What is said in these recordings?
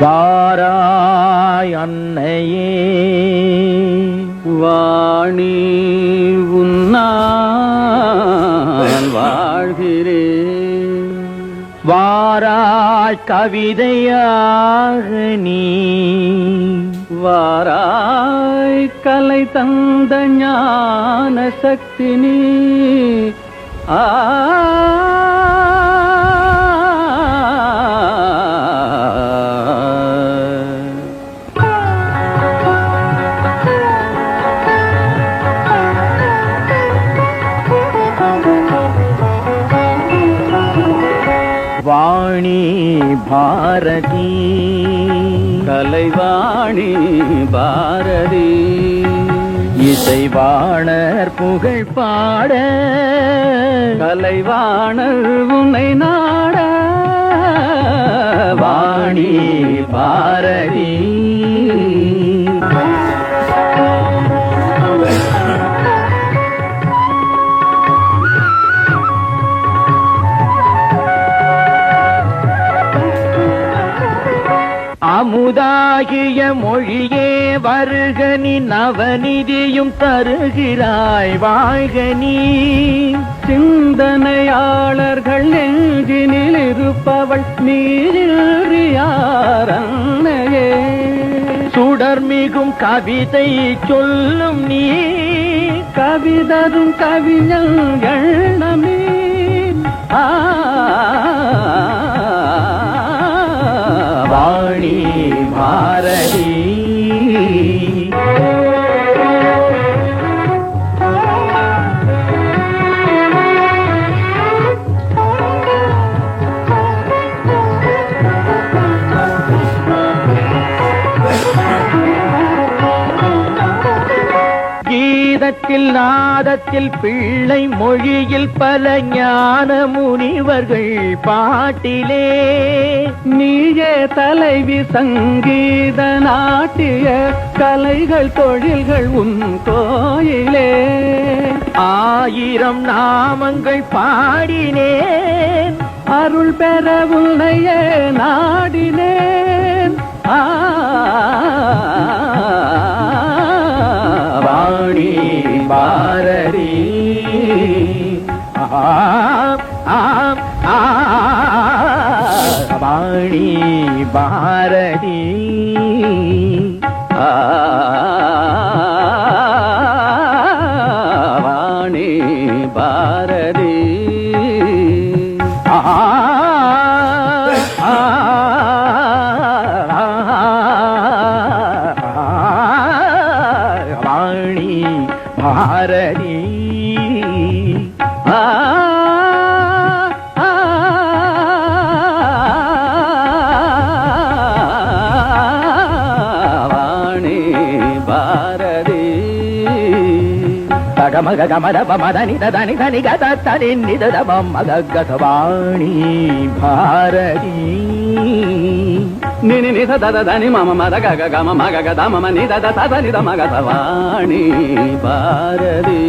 வாராய் அன்னையே. வாணி உன்னான் வாழ்கிறேன் வாராய் கவிதையாக நீ. வாராய் கலை தந்த ஞான சக்தி நீ. ஆ வாணி பாரதி கலைவாணி பாரதி. இசைவாணர் புகழ் பாட கலைவாணர் உன்னை நாட. அமுதாகிய மொழியே வருகனி நவநிதியும் தருகிறாய் வாழ்கனி சிந்தனையாளர்கள் நெஞ்சினில் இருப்பவள் நீரியாரண்ணையே சுடர்மிகும் கவிதை சொல்லும் நீ. கவிதரும் கவிஞன் எண்ணமே ஆ வாணி பாரதி. கீதத்தில் நாதத்தில் பிள்ளை மொழியில் பல ஞான முனிவர்கள் பாட்டிலே. நீயே தலைவி சங்கீத நாட்டிய கலைகள் தொழில்கள் உன் கோயிலே. ஆயிரம் நாமங்கள் பாடினேன். அருள் பெற உன்னையே நாடினேன். ஆ வாணி பாரதி. ஆ ஆ ஆ, வாணி பாரதி வாணி பாரதி మగ గమర మదని దని ధని గదని నిదర మగ గతవాణి భారతి నిని నిధ దద దని మమ మద గగ గమ మగ గద మమ నిద దద నిద మగ భారతి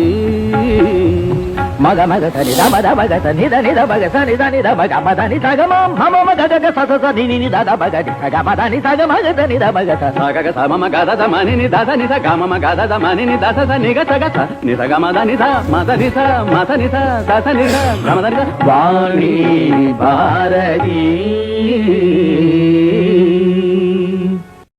మగ మగ తని ద మద మగ తని ద నిద మగ తని ద నిద మగ మద ని సగ మం హమ మగ గగ సస స ని ని ద ద మగ ని సగ మద ని సగ మగ ద ని మగ స స గగ స మమ గద ద మని ని ద ద ని స గ మమ గద ద మని ని ద స స ని గ సగ స ని సగ మద ని స మద ని స మద ని స స స ని గ గ మద ని స వాణి భారతి